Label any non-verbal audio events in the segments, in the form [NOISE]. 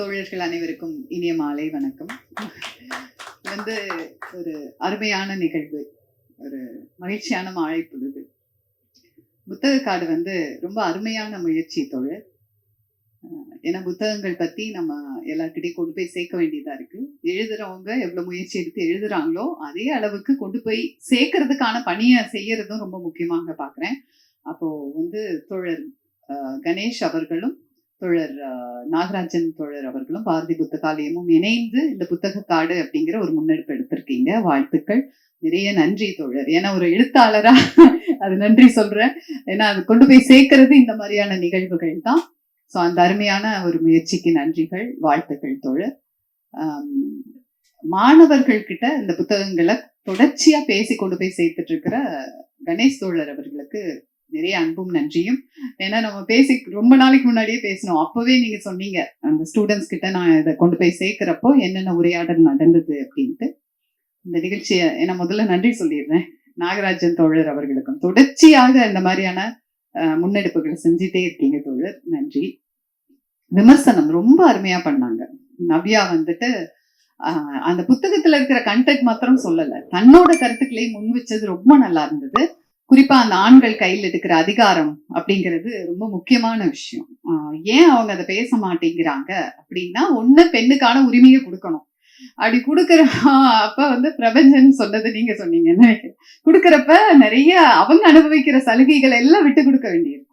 தோழர்கள் அனைவருக்கும் இனிய மாலை வணக்கம். வந்து ஒரு அருமையான நிகழ்வு ஒரு மகிழ்ச்சியான மாலை பொழுது. புத்தக காடு வந்து ரொம்ப அருமையான முயற்சி தோழர். ஏன்னா புத்தகங்கள் பத்தி நம்ம எல்லாருக்கிட்டையும் கொண்டு போய் சேர்க்க வேண்டியதா இருக்கு. எழுதுறவங்க எவ்வளவு முயற்சி எடுத்து எழுதுறாங்களோ அதே அளவுக்கு கொண்டு போய் சேர்க்கறதுக்கான பணியை செய்யறதும் ரொம்ப முக்கியமாக பாக்குறேன். அப்போ வந்து தோழர் கணேஷ் அவர்களும் தோழர் நாகராஜன் தோழர் அவர்களும் பாரதி புத்தகாலயமும் இணைந்து இந்த புத்தக காடு அப்படிங்கிற ஒரு முன்னெடுப்பு எடுத்திருக்கீங்க. வாழ்த்துக்கள். நிறைய நன்றி தோழர். ஏன்னா ஒரு எழுத்தாளரா [LAUGHS] அது நன்றி சொல்றேன். ஏன்னா அது கொண்டு போய் சேர்க்கறது இந்த மாதிரியான நிகழ்வுகள் தான். ஸோ அந்த அருமையான ஒரு முயற்சிக்கு நன்றிகள். வாழ்த்துக்கள் தோழர். மாணவர்கள் கிட்ட இந்த புத்தகங்களை தொடர்ச்சியா பேசி கொண்டு போய் சேர்த்துட்டு இருக்கிற கணேஷ் தோழர் அவர்களுக்கு நிறைய அன்பும் நன்றியும். ஏன்னா நம்ம பேசி ரொம்ப நாளைக்கு முன்னாடியே பேசினோம். அப்பவே நீங்க சொன்னீங்க அந்த ஸ்டூடெண்ட்ஸ் கிட்ட நான் இதை கொண்டு போய் சேர்க்கிறப்போ என்னென்ன உரையாடல் நடந்தது அப்படின்ட்டு. இந்த நிகழ்ச்சியை ஏன்னா முதல்ல நன்றி சொல்லிடுறேன். நாகராஜன் தோழர் அவர்களுக்கும். தொடர்ச்சியாக இந்த மாதிரியான அஹ், முன்னெடுப்புகளை செஞ்சுட்டே இருக்கீங்க தோழர். நன்றி. விமர்சனம் ரொம்ப அருமையா பண்ணாங்க. நவ்யா வந்துட்டு ஆஹ், அந்த புத்தகத்துல இருக்கிற கண்டென்ட் மாத்திரம் சொல்லல. தன்னோட கருத்துக்களையும் முன் வச்சது ரொம்ப நல்லா இருந்தது. குறிப்பா அந்த ஆண்கள் கையில் எடுக்கிற அதிகாரம் அப்படிங்கிறது ரொம்ப முக்கியமான விஷயம். ஆஹ், ஏன் அவங்க அதை பேச மாட்டேங்கிறாங்க அப்படின்னா ஒண்ணு பெண்ணுக்கான உரிமையை கொடுக்கணும். அப்படி கொடுக்குற அப்ப வந்து பிரபஞ்சன் சொன்னது நீங்க சொன்னீங்கன்னு நினைக்கிறேன்? நிறைய அவங்க அனுபவிக்கிற சலுகைகள் எல்லாம் விட்டு கொடுக்க வேண்டியிருக்கும்.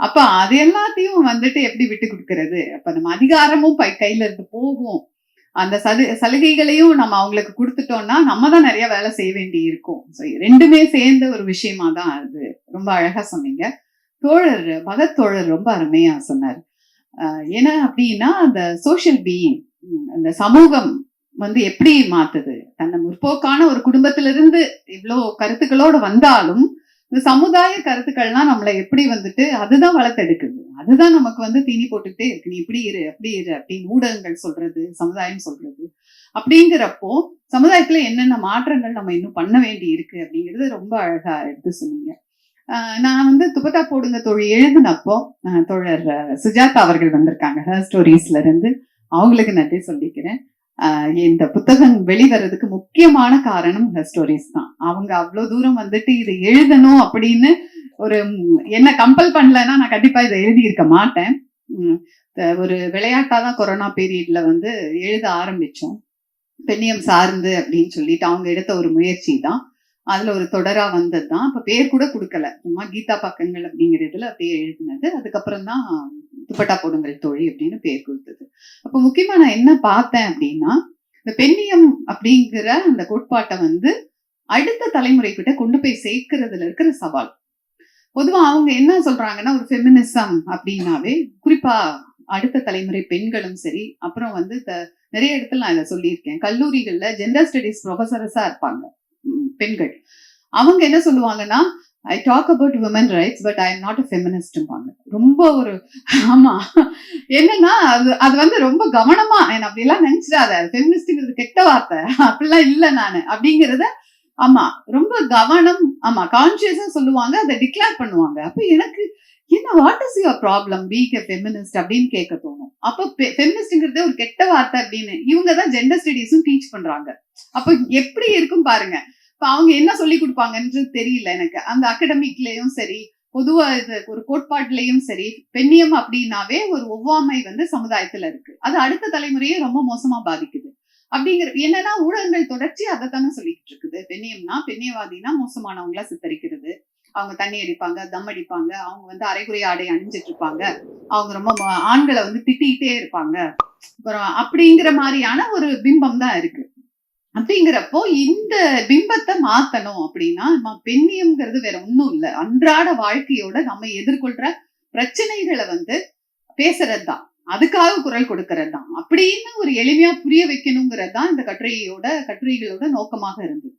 அப்ப அது எல்லாத்தையும் வந்துட்டு எப்படி விட்டு கொடுக்கறது? அப்ப நம்ம அதிகாரமும் பை கையில இருந்து போகும். அந்த சலு சலுகைகளையும் நம்ம அவங்களுக்கு கொடுத்துட்டோம்னா நம்ம தான் நிறைய வேலை செய்ய வேண்டி இருக்கும் ஸோ ரெண்டுமே சேர்ந்த ஒரு விஷயமா தான் அது. ரொம்ப அழகா சொன்னீங்க. தோழர் பகத் தோழர் ரொம்ப அருமையா சொன்னார். ஏன்னா அப்படின்னா அந்த சோஷியல் பீயிங் அந்த சமூகம் வந்து எப்படி மாத்துது? தன்னை முற்போக்கான ஒரு குடும்பத்திலிருந்து இவ்வளோ கருத்துக்களோட வந்தாலும் இந்த சமுதாய கருத்துக்கள்லாம் நம்மளை எப்படி வந்துட்டு அதுதான் வளர்த்தெடுக்குது. அதுதான் நமக்கு வந்து தீனி போட்டுக்கிட்டே இருக்கு. நீ இப்படி இரு அப்படி இரு அப்படின்னு ஊடகங்கள் சொல்றது சமுதாயம் சொல்றது. அப்படிங்கிறப்போ சமுதாயத்துல என்னென்ன மாற்றங்கள் நம்ம இன்னும் பண்ண வேண்டி இருக்கு அப்படிங்கிறது ரொம்ப அழகா எடுத்து சொன்னீங்க. ஆஹ் நான் வந்து துப்பட்டா போடுங்க தொழில் எழுதினப்போ ஆஹ் தோழர் சுஜாதா அவர்கள் வந்திருக்காங்க. ஹர் ஸ்டோரிஸ்ல இருந்து அவங்களுக்கு நன்றி சொல்லிக்கிறேன். ஆஹ் இந்த புத்தகம் வெளிவரதுக்கு முக்கியமான காரணம் ஹர் ஸ்டோரிஸ் தான். அவங்க அவ்வளவு தூரம் வந்துட்டு இது எழுதணும் அப்படின்னு ஒரு என்ன கம்பல் பண்ணலன்னா நான் கண்டிப்பா இதை எழுதியிருக்க மாட்டேன். ஒரு விளையாட்டா தான் கொரோனா பீரியட்ல வந்து எழுத ஆரம்பிச்சோம். பெண்ணியம் சார்ந்து அப்படின்னு சொல்லிட்டு அவங்க எடுத்த ஒரு முயற்சி தான். அதுல ஒரு தொடரா வந்தது தான். அப்ப பேர் கூட கொடுக்கல. சும்மா கீதா பக்கங்கள் அப்படிங்கிறதுல அப்படியே எழுதினது. அதுக்கப்புறம் தான் துப்பட்டா போடுங்கள் தோழி அப்படின்னு பேர் கொடுத்தது. அப்ப முக்கியமா நான் என்ன பார்த்தேன் அப்படின்னா இந்த பெண்ணியம் அப்படிங்கிற அந்த கோட்பாட்டை வந்து அடுத்த தலைமுறை கிட்ட கொண்டு போய் சேர்க்கறதுல இருக்கிற சவால். பொதுவா அவங்க என்ன சொல்றாங்கன்னா ஒரு ஃபெமினிசம் அப்படின்னாவே குறிப்பா அடுத்த தலைமுறை பெண்களும் சரி அப்புறம் வந்து நிறைய இடத்துல நான் இதை சொல்லியிருக்கேன். கல்லூரிகள்ல ஜெண்டர் ஸ்டடிஸ் ப்ரொஃபசரஸா இருப்பாங்க பெண்கள். அவங்க என்ன சொல்லுவாங்கன்னா I talk about women rights but I am not a ஃபெமினிஸ்ட்பாங்க ரொம்ப ஒரு ஆமா. என்னன்னா அது அது வந்து ரொம்ப கவனமா என்ன அப்படிலாம் நினைச்சிடாத ஃபெமினிஸ்ட்ங்கிறது கெட்ட வார்த்தை அப்படிலாம் இல்லை நானு. அப்படிங்கிறத ஆமா ரொம்ப கவனம் ஆமா கான்சியஸா சொல்லுவாங்க அதை டிக்ளேர் பண்ணுவாங்க. அப்ப எனக்கு என்ன what is your problem being a feminist அப்படின்னு கேட்க தோணும். அப்ப ஃபெமினிஸ்ட்ங்கிறதே ஒரு கெட்ட வார்த்தை அப்படின்னு. இவங்க தான் ஜெண்டர் ஸ்டடீஸும் டீச் பண்றாங்க. அப்ப எப்படி இருக்கும் பாருங்க. இப்ப அவங்க என்ன சொல்லி கொடுப்பாங்கன்றது தெரியல எனக்கு. அந்த அகடமிக்லயும் சரி பொதுவா இது ஒரு கோட்பாட்டுலயும் சரி பெண்ணியம் அப்படின்னாவே ஒரு ஒவ்வாமை வந்து சமுதாயத்துல இருக்கு. அது அடுத்த தலைமுறையே ரொம்ப மோசமா பாதிக்குது. அப்படிங்கிற என்னன்னா ஊடகங்கள் தொடர்ச்சி அதை தானே சொல்லிட்டு இருக்குது. பெண்ணியம்னா பெண்ணியவாதினா மோசமானவங்களா சித்தரிக்கிறது. அவங்க தண்ணி அடிப்பாங்க தம் அடிப்பாங்க அவங்க வந்து அரைகுறை ஆடை அணிஞ்சிட்டு இருப்பாங்க. அவங்க ரொம்ப ஆண்களை வந்து திட்டிக்கிட்டே இருப்பாங்க. அப்புறம் அப்படிங்கிற மாதிரியான ஒரு பிம்பம் தான் இருக்கு. அப்படிங்கிறப்போ இந்த பிம்பத்தை மாத்தணும் அப்படின்னா பெண்ணியம்ங்கிறது வேற ஒண்ணும் இல்ல. அன்றாட வாழ்க்கையோட நம்ம எதிர்கொள்ற பிரச்சனைகளை வந்து பேசுறது தான் அதுக்காக குரல் கொடுக்கறது தான். அப்படின்னு ஒரு எளிமையா புரிய வைக்கணுங்கிறது தான் இந்த கட்டுரையோட கட்டுரைகளோட நோக்கமாக இருந்தது.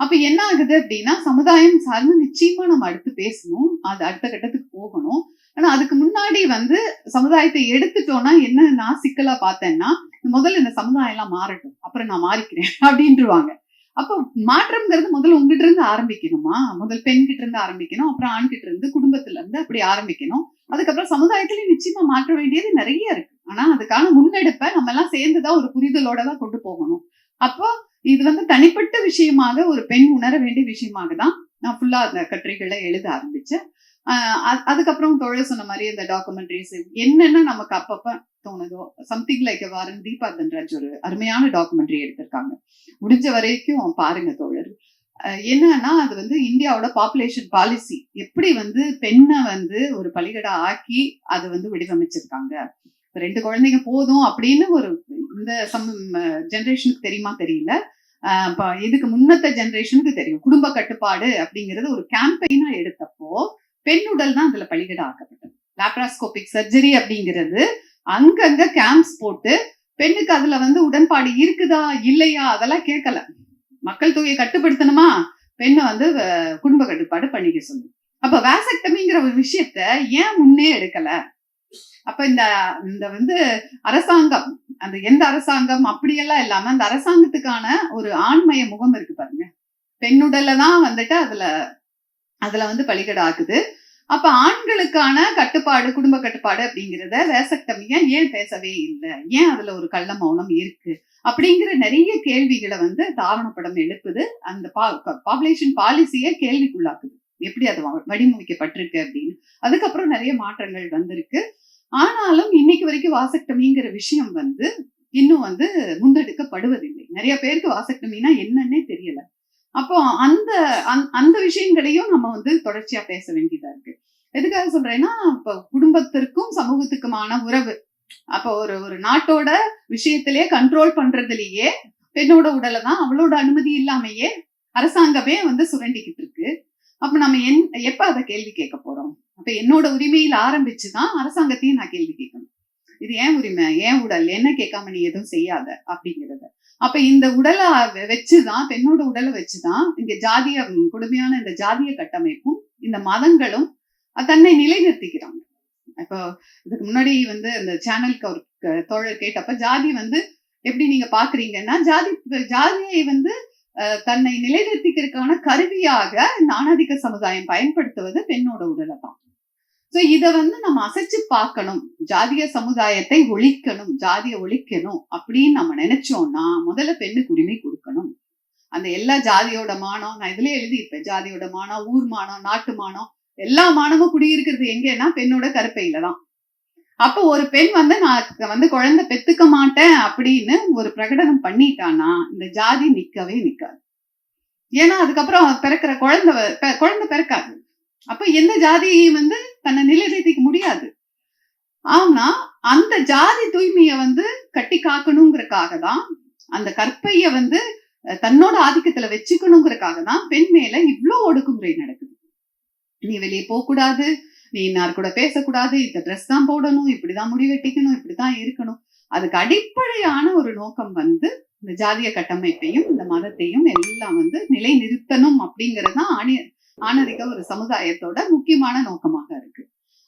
அப்ப என்ன ஆகுது அப்படின்னா சமுதாயம் சார்ந்து நிச்சயமா நம்ம அடுத்து பேசணும். அது அடுத்த கட்டத்துக்கு போகணும். ஆனா அதுக்கு முன்னாடி வந்து சமுதாயத்தை எடுத்துட்டோம்னா என்ன நான் சிக்கலா பார்த்தேன்னா முதல்ல இந்த சமுதாயம் எல்லாம் மாறட்டும். அப்புறம் நான் மாறிக்கிறேன் [LAUGHS] அப்படின்ட்டுருவாங்க அப்போ மாற்றம்ங்கிறது முதல்ல உங்ககிட்ட இருந்து ஆரம்பிக்கணுமா? முதல் பெண் கிட்ட இருந்து ஆரம்பிக்கணும். அப்புறம் ஆண் கிட்ட இருந்து குடும்பத்துல இருந்து அப்படி ஆரம்பிக்கணும். அதுக்கப்புறம் சமுதாயத்திலயும் நிச்சயமா மாற்ற வேண்டியது நிறைய இருக்கு. ஆனா அதுக்கான முன்னெடுப்பை நம்ம எல்லாம் சேர்ந்துதான் ஒரு புரிதலோட தான் கொண்டு போகணும். அப்போ இது வந்து தனிப்பட்ட விஷயமாக ஒரு பெண் உணர வேண்டிய விஷயமாக தான் நான் ஃபுல்லா அந்த கட்டுரைகளை எழுத ஆரம்பிச்சேன். ஆஹ் அதுக்கப்புறம் தொழில் சொன்ன மாதிரி இந்த டாக்குமெண்ட்ரிஸ் என்னென்ன நமக்கு அப்பப்ப தோணுதோ something like war Deepa Dhanraj ஒரு அருமையான டாக்குமெண்ட்ரி எடுத்திருக்காங்க. முடிஞ்ச வரைக்கும் பாருங்க தோழர். என்னன்னா அது வந்து இந்தியாவோட பாப்புலேஷன் பாலிசி எப்படி வந்து பெண்ணை வந்து ஒரு பலிகடா ஆக்கி அது வந்து வடிவமைச்சிருக்காங்க? ரெண்டு குழந்தைங்க போதும் அப்படின்னு ஒரு இந்த சம் ஜென்ரேஷனுக்கு தெரியுமா? தெரியல. இதுக்கு முன்னத்த ஜெனரேஷனுக்கு தெரியும். குடும்ப கட்டுப்பாடு அப்படிங்கறது ஒரு கேம்பெயினா எடுத்தப்போ பெண்ணுடல் தான் அதுல பலிகடா ஆக்கப்பட்டது. லாப்ராஸ்கோபிக் சர்ஜரி அப்படிங்கிறது அங்கங்க கேம்ப்ஸ் போட்டு பெண்ணுக்கு அதுல வந்து உடன்பாடு இருக்குதா இல்லையா? அதெல்லாம் கேட்கல. மக்கள் தொகையை கட்டுப்படுத்தணுமா? பெண்ணை வந்து குடும்ப கட்டுப்பாடு பண்ணிக்க சொல்லு. அப்ப வேசக்டமிங்கிற ஒரு விஷயத்த ஏன் முன்னே எடுக்கல? அப்ப இந்த இந்த வந்து அரசாங்கம் அந்த எந்த அரசாங்கம் அப்படியெல்லாம் இல்லாம அந்த அரசாங்கத்துக்கான ஒரு ஆண்மைய முகம் இருக்கு பாருங்க. பெண்ணுடல்ல தான் வந்துட்டு அதுல அதுல வந்து பலிகடாக்குது அப்ப ஆண்களுக்கான கட்டுப்பாடு குடும்ப கட்டுப்பாடு அப்படிங்கிறத வேசக்டமியா ஏன் பேசவே இல்லை? ஏன் அதுல ஒரு கள்ள மௌனம் இருக்கு? அப்படிங்கிற நிறைய கேள்விகளை வந்து தாவணப்படம் எழுப்புது. அந்த பாப்புலேஷன் பாலிசியை கேள்விக்குள்ளாக்குது. எப்படி அது வடிவமைக்கப்பட்டிருக்கு அப்படின்னு. அதுக்கப்புறம் நிறைய மாற்றங்கள் வந்திருக்கு. ஆனாலும் இன்னைக்கு வரைக்கும் வாசக்டமிங்கிற விஷயம் வந்து இன்னும் வந்து முன்னெடுக்கப்படுவதில்லை. நிறைய பேருக்கு வாசக்டமினா என்னன்னே தெரியல. அப்போ அந்த அந்த- அந்த விஷயங்களையும் நம்ம வந்து தொடர்ச்சியா பேச வேண்டியதா இருக்கு. எதுக்காக சொல்றேன்னா இப்ப குடும்பத்திற்கும் சமூகத்துக்குமான உறவு. அப்போ ஒரு ஒரு நாட்டோட விஷயத்திலே கண்ட்ரோல் பண்றதுலயே பெண்ணோட உடலை தான் அவளோட அனுமதி இல்லாமையே அரசாங்கமே வந்து சுரண்டிக்கிட்டு இருக்கு. அப்ப நம்ம என் எப்ப அதை கேள்வி கேட்க போறோம்? அப்ப என்னோட உரிமையில் ஆரம்பிச்சுதான் அரசாங்கத்தையும் நான் கேள்வி கேட்கணும். இது ஏன் உரிமை? ஏன் உடல்? என்ன கேட்காம நீ எதுவும் செய்யாத? அப்படிங்கறத. அப்ப இந்த உடலை வச்சுதான் பெண்ணோட உடலை வச்சுதான் இங்க ஜாதிய கொடுமையான இந்த ஜாதிய கட்டமைப்பும் இந்த மதங்களும் தன்னை நிலைநிறுத்திக்கிறாங்க. இப்போ இதுக்கு முன்னாடி வந்து இந்த சேனலுக்கு ஒரு தோழர் கேட்டப்ப ஜாதி வந்து எப்படி நீங்க பாக்குறீங்கன்னா ஜாதி ஜாதியை வந்து தன்னை நிலைநிறுத்திக்கிறதுக்கான கருவியாக இந்த ஆணாதிக்க சமுதாயம் பயன்படுத்துவது பெண்ணோட உடலை தான் சோ இத வந்து நம்ம அசைச்சு பார்க்கணும். ஜாதிய சமுதாயத்தை ஒழிக்கணும் ஜாதிய ஒழிக்கணும் அப்படின்னு நம்ம நினைச்சோம்னா முதல்ல பெண்ணுக்கு உரிமை கொடுக்கணும். அந்த எல்லா ஜாதியோட மானம் நான் இதுல எழுதியிருப்பேன். ஜாதியோட மானம் ஊர் மானம் நாட்டு மானம் எல்லா மானமும் குடியிருக்கிறது எங்கன்னா பெண்ணோட கருப்பையில தான். அப்போ ஒரு பெண் வந்து நான் வந்து குழந்தை பெத்துக்க மாட்டேன் அப்படின்னு ஒரு பிரகடனம் பண்ணிட்டானா இந்த ஜாதி நிக்கவே நிக்காது. ஏன்னா அதுக்கப்புறம் பிறக்கிற குழந்தை குழந்தை பிறக்காது. அப்ப எந்த ஜாதியையும் வந்து தன்னை நிலைநிறுத்திக்க முடியாது. ஆனா அந்த ஜாதி தூய்மையை வந்து கட்டி காக்கணுங்கிறக்காக தான் அந்த கற்பைய வந்து தன்னோட ஆதிக்கத்துல வச்சுக்கணுங்கிறக்காக தான் பெண் மேல இவ்ளோ ஒடுக்குமுறை நடக்குது. நீ வெளியே போக கூடாது நீ இன்னார் கூட பேசக்கூடாது இந்த ட்ரெஸ் தான் போடணும் இப்படிதான் முடி வெட்டிக்கணும் இப்படிதான் இருக்கணும். அதுக்கு அடிப்படையான ஒரு நோக்கம் வந்து இந்த ஜாதிய கட்டமைப்பையும் இந்த மதத்தையும் எல்லாம் வந்து நிலைநிறுத்தணும் நிறுத்தணும் அப்படிங்கறதுதான் ஆணி ஆணரிக ஒரு சமுதாயத்தோட முக்கியமான நோக்கமாக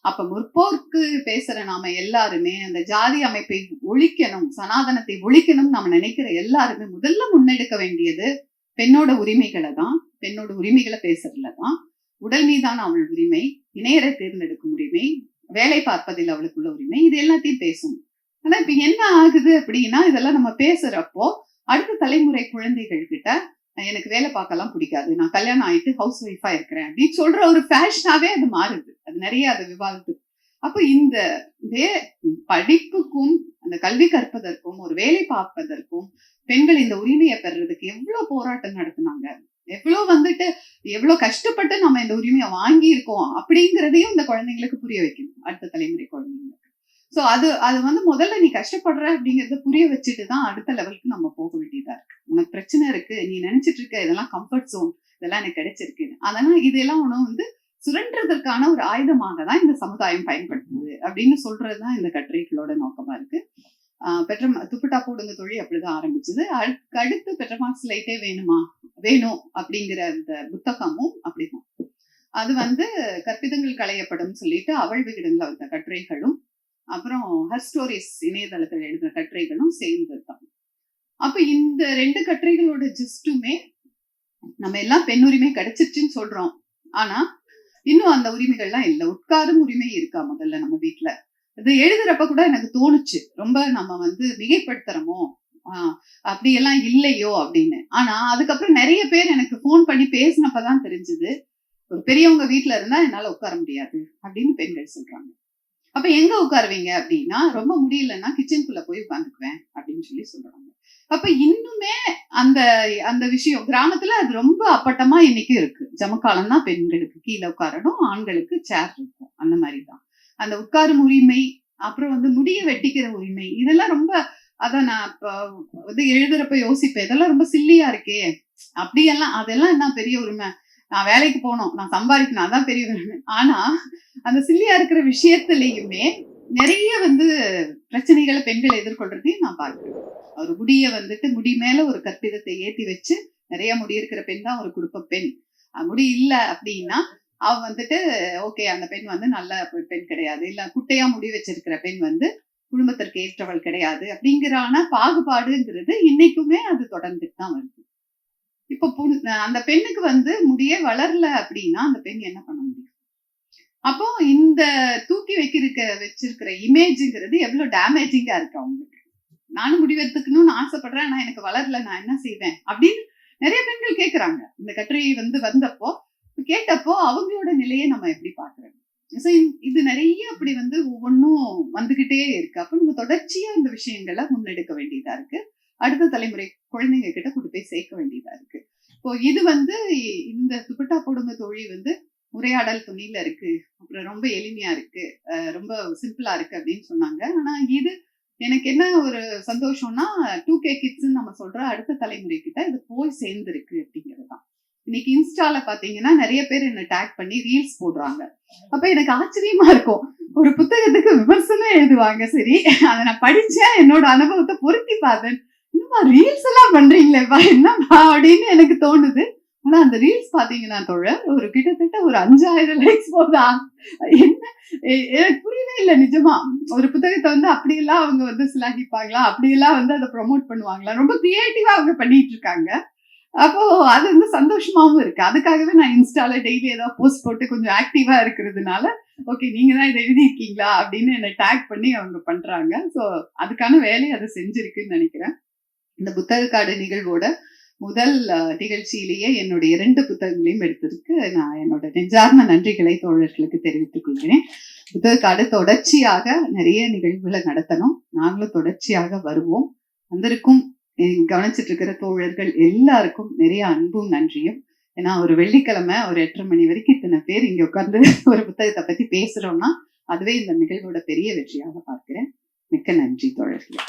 அப்ப முற்போக்கு பேசுற நாம எல்லாருமே அந்த ஜாதி அமைப்பை ஒழிக்கணும் சனாதனத்தை ஒழிக்கணும் நாம நினைக்கிற எல்லாருமே முதல்ல முன்னெடுக்க வேண்டியது பெண்ணோட உரிமைகளை தான் பெண்ணோட உரிமைகளை பேசுறதுல தான். உடல் மீதான அவள் உரிமை இணையரை தேர்ந்தெடுக்கும் உரிமை வேலை பார்ப்பதில் அவளுக்குள்ள உரிமை இது எல்லாத்தையும் பேசும் ஆனா இப்ப என்ன ஆகுது அப்படின்னா இதெல்லாம் நம்ம பேசுறப்போ அடுத்த தலைமுறை குழந்தைகள் கிட்ட எனக்கு வேலை பார்க்கலாம் பிடிக்காது. நான் கல்யாணம் ஆயிட்டு ஹவுஸ் ஒய்ஃபா இருக்கிறேன் அப்படின்னு சொல்ற ஒரு ஃபேஷனாவே அது மாறுது. அது நிறைய அது விவாதத்து. அப்ப இந்த வே படிப்புக்கும் அந்த கல்வி கற்பதற்கும் ஒரு வேலை பார்ப்பதற்கும் பெண்கள் இந்த உரிமையை பெறுறதுக்கு எவ்வளவு போராட்டம் நடத்தினாங்க? எவ்வளவு வந்துட்டு எவ்வளவு கஷ்டப்பட்டு நம்ம இந்த உரிமையை வாங்கி இருக்கோம் அப்படிங்கிறதையும் இந்த குழந்தைங்களுக்கு புரிய வைக்கணும். அடுத்த தலைமுறை குழந்தைங்க சோ அது அது வந்து முதல்ல நீ கஷ்டப்படுற அப்படிங்கறத புரிய வச்சுட்டு தான் அடுத்த லெவலுக்கு நம்ம போக வேண்டியதா இருக்கு. உனக்கு பிரச்சனை இருக்கு நீ நினைச்சிட்டு இருக்க இதெல்லாம் கம்ஃபர்ட் ஜோன் இதெல்லாம் எனக்கு கிடைச்சிருக்கு அதனால இதெல்லாம் உனக்கு வந்து சுரண்டுறதற்கான ஒரு ஆயுதமாக தான் இந்த சமுதாயம் பயன்படுத்துது அப்படின்னு சொல்றதுதான் இந்த கட்டுரைகளோட நோக்கமா இருக்கு. ஆஹ் துப்பட்டா போடுங்க தொழில் அப்படிதான் ஆரம்பிச்சது. அதுக்கு அடுத்து பெட்ரமாக்ஸ் லைட்டே வேணுமா? வேணும் அப்படிங்கிற அந்த புத்தகமும் அப்படிதான். அது வந்து கற்பிதங்கள் களையப்படும் சொல்லிட்டு அவள் விகிடங்கள வந்த கட்டுரைகளும் அப்புறம் ஹர் ஸ்டோரிஸ் இணையதளத்தில் எழுதுற கட்டுரைகளும் சேர்ந்து தான் அப்ப இந்த ரெண்டு கட்டுரைகளோட ஜிஸ்டுமே நம்ம எல்லாம் பெண் உரிமை கிடைச்சிருச்சுன்னு சொல்றோம். ஆனா இன்னும் அந்த உரிமைகள்லாம் இல்ல. உட்காரும் உரிமை இருக்கா முதல்ல நம்ம வீட்டுல இது எழுதுறப்ப கூட எனக்கு தோணுச்சு. ரொம்ப நம்ம வந்து மிகைப்படுத்துறோமோ? ஆஹ் அப்படியெல்லாம் இல்லையோ அப்படின்னு. ஆனா அதுக்கப்புறம் நிறைய பேர் எனக்கு ஃபோன் பண்ணி பேசினப்பதான் தெரிஞ்சது. ஒரு பெரியவங்க வீட்டுல இருந்தா என்னால உட்கார முடியாது அப்படின்னு பெண்கள் சொல்றாங்க. அப்ப எங்க உட்காருவீங்க அப்படின்னா ரொம்ப முடியலன்னா கிச்சனுக்குள்ள போய் உட்காந்துக்குவேன் அப்படின்னு சொல்லி சொல்றாங்க அப்ப இன்னுமே அந்த அந்த விஷயம் கிராமத்துல அது ரொம்ப அப்பட்டமா இன்னைக்கும் இருக்கு. ஜமக்காலம் தான் பெண்களுக்கு கீழே உட்காரணும் ஆண்களுக்கு சேர் இருக்கும். அந்த மாதிரி தான் அந்த உட்காரும் உரிமை அப்புறம் வந்து முடிய வெட்டிக்கிற உரிமை இதெல்லாம் ரொம்ப அதான் நான் இப்போ வந்து எழுதுறப்ப யோசிப்பேன் இதெல்லாம் ரொம்ப சில்லியா இருக்கே. அப்படியெல்லாம் அதெல்லாம் என்ன பெரிய உரிமை? நான் வேலைக்கு போகணும் நான் சம்பாதிக்கணும் அதான் பெரிய ஆனா அந்த சில்லியா இருக்கிற விஷயத்துலயுமே நிறைய வந்து பிரச்சனைகளை பெண்கள் எதிர்கொள்றதையும் நான் பார்க்கிறேன். ஒரு முடிய வந்துட்டு முடி மேல ஒரு கற்பிதத்தை ஏத்தி வச்சு நிறைய முடி இருக்கிற பெண் தான் ஒரு குடும்ப பெண். முடி இல்ல அப்படின்னா அவ வந்துட்டு ஓகே அந்த பெண் வந்து நல்ல பெண் கிடையாது. இல்ல குட்டையா முடி வச்சிருக்கிற பெண் வந்து குடும்பத்திற்கு ஏற்றவள் கிடையாது. அப்படிங்கிறான பாகுபாடுங்கிறது இன்னைக்குமே அது தொடர்ந்துட்டு தான் வருது. இப்போ அந்த பெண்ணுக்கு வந்து முடியே வளரல அப்படின்னா அந்த பெண் என்ன பண்ண முடியும்? அப்போ இந்த தூக்கி வைக்கிறக்க வச்சிருக்கிற இமேஜுங்கிறது எவ்வளவு டேமேஜிங்கா இருக்கு அவங்களுக்கு. நானும் முடிவெடுத்துக்கணும்னு ஆசைப்படுறேன் ஆனா எனக்கு வளரல நான் என்ன செய்வேன்? அப்படின்னு நிறைய பெண்கள் கேட்குறாங்க இந்த கட்டுரை வந்து வந்தப்போ கேட்டப்போ அவங்களோட நிலையை நம்ம எப்படி பாக்குறோம் ஸோ இது நிறைய அப்படி வந்து ஒவ்வொன்றும் வந்துகிட்டே இருக்கு. அப்போ நம்ம தொடர்ச்சியா இந்த விஷயங்களை முன்னெடுக்க வேண்டியதா இருக்கு. அடுத்த தலைமுறை குழந்தைங்க கிட்ட கொண்டு போய் சேர்க்க வேண்டியதா இருக்கு. இப்போ இது வந்து இந்த துப்பட்டா போடுங்க தொழில் வந்து உரையாடல் துணியில இருக்கு. அப்புறம் ரொம்ப எளிமையா இருக்கு. ரொம்ப சிம்பிளா இருக்கு அப்படின்னு சொன்னாங்க. ஆனா இது எனக்கு என்ன ஒரு சந்தோஷம்னா டூ கே கிட்ஸ் நம்ம சொல்ற அடுத்த தலைமுறை கிட்ட இது போய் சேர்ந்துருக்கு அப்படிங்கிறது தான். இன்னைக்கு இன்ஸ்டால பாத்தீங்கன்னா நிறைய பேர் என்ன டேக் பண்ணி ரீல்ஸ் போடுறாங்க. அப்ப எனக்கு ஆச்சரியமா இருக்கும். ஒரு புத்தகத்துக்கு விமர்சனம் எழுதுவாங்க சரி. அதை நான் படிச்சேன். என்னோட அனுபவத்தை பொருத்தி பார்த்தேன். என்னம்மா ரீல்ஸ் எல்லாம் பண்றீங்களேப்பா? என்னப்பா அப்படின்னு எனக்கு தோணுது. ஆனா அந்த ரீல்ஸ் பாத்தீங்கன்னா தோழர் ஒரு கிட்டத்தட்ட ஒரு அஞ்சாயிரம் லைக்ஸ் போதா? என்ன? எனக்கு புரியவே இல்லை நிஜமா. ஒரு புத்தகத்தை வந்து அப்படியெல்லாம் அவங்க வந்து சிலாகிப்பாங்களா? அப்படியெல்லாம் வந்து அதை ப்ரொமோட் பண்ணுவாங்களா? ரொம்ப கிரியேட்டிவா அவங்க பண்ணிட்டு இருக்காங்க. அப்போ அது வந்து சந்தோஷமாவும் இருக்கு. அதுக்காகவே நான் இன்ஸ்டால டெய்லி ஏதாவது போஸ்ட் போட்டு கொஞ்சம் ஆக்டிவா இருக்கிறதுனால ஓகே நீங்க தான் இதை எழுதியிருக்கீங்களா? அப்படின்னு என்னை டேக் பண்ணி அவங்க பண்றாங்க. ஸோ அதுக்கான வேலையை அதை செஞ்சிருக்குன்னு நினைக்கிறேன். இந்த புத்தக காடு நிகழ்வோட முதல் நிகழ்ச்சியிலேயே என்னுடைய இரண்டு புத்தகங்களையும் எடுத்திருக்கு நான் என்னோட நெஞ்சார்ந்த நன்றிகளை தோழர்களுக்கு தெரிவித்துக் கொள்கிறேன். புத்தக காடு தொடர்ச்சியாக நிறைய நிகழ்வுகளை நடத்தணும். நாங்களும் தொடர்ச்சியாக வருவோம். வந்திருக்கும் கவனிச்சிட்டு இருக்கிற தோழர்கள் எல்லாருக்கும் நிறைய அன்பும் நன்றியும். ஏன்னா ஒரு வெள்ளிக்கிழமை ஒரு எட்டரை மணி வரைக்கும் இத்தனை பேர் இங்க உட்கார்ந்து [LAUGHS] ஒரு புத்தகத்தை பத்தி பேசுறோம்னா அதுவே இந்த நிகழ்வோட பெரிய வெற்றியாக பார்க்கிறேன். மிக்க நன்றி தோழர்களே.